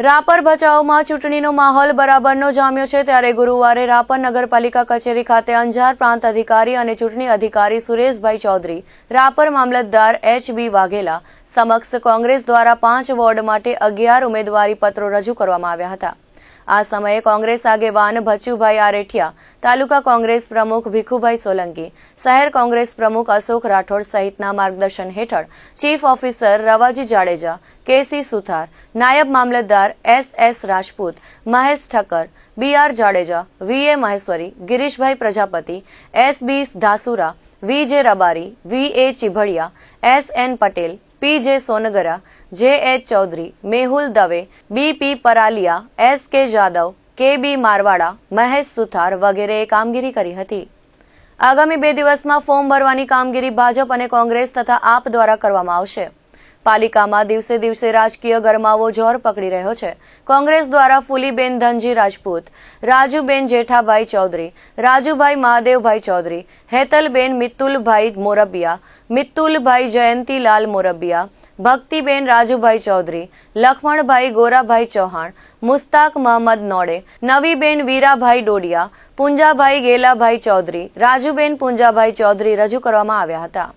રાપર ભચાઉમાં ચૂંટણીનો માહોલ બરાબરનો જામ્યો છે. ત્યારે ગુરુવારે રાપર નગરપાલિકા કચેરી ખાતે અંજાર પ્રાંત અધિકારી અને ચૂંટણી અધિકારી સુરેશભાઈ ચૌધરી, રાપર મામલતદાર એચ બી વાઘેલા સમક્ષ કોંગ્રેસ દ્વારા પાંચ વોર્ડ માટે અગિયાર ઉમેદવારી પત્રો રજૂ કરવામાં આવ્યા હતા. આ સમયે કોંગ્રેસ આગેવાન ભચુભાઈ આરેઠિયા, તાલુકા કોંગ્રેસ પ્રમુખ ભીખુભાઈ સોલંકી, શહેર કોંગ્રેસ પ્રમુખ અશોક રાઠોડ સહિતના માર્ગદર્શન હેઠળ chief officer Ravaji Jadeja, KC Suthar, નાયબ મામલતદાર S S Rajput, Mahesh Thakkar, B R Jadeja, V A Maheshwari, Girishbhai Prajapati, S B Dhasura V J Rabari, V A Chibhadiya, S N Patel P J Songara, J H Chaudhary, Mehul Dave, B P Paraliya, S K Jadav, K બી મારવાડા, મહેશ સુથાર વગેરેએ કામગીરી કરી હતી. આગામી બે દિવસમાં form ભરવાની કામગીરી ભાજપ અને કોંગ્રેસ તથા આપ દ્વારા કરવામાં આવશે. પાલિકામાં દિવસે દિવસે રાજકીય ગરમાવો જોર પકડી રહ્યો છે. કોંગ્રેસ દ્વારા ફુલીબેન ધનજી રાજપૂત, રાજુબેન જેઠાભાઈ ચૌધરી, રાજુભાઈ મહાદેવભાઈ ચૌધરી, હેતલબેન મિત્તુલભાઈ મોરબિયા, મિત્તુલભાઈ જયંતીલાલ મોરબિયા, ભક્તિબેન રાજુભાઈ ચૌધરી, લખમણભાઈ ગોરાભાઈ ચૌહાણ, મુસ્તાક મહમદ નોડે, નવીબેન વીરાભાઈ ડોડિયા, પુંજાભાઈ ગેલાભાઈ ચૌધરી, રાજુબેન પુંજાભાઈ ચૌધરી રજૂ કરવામાં આવ્યા હતા.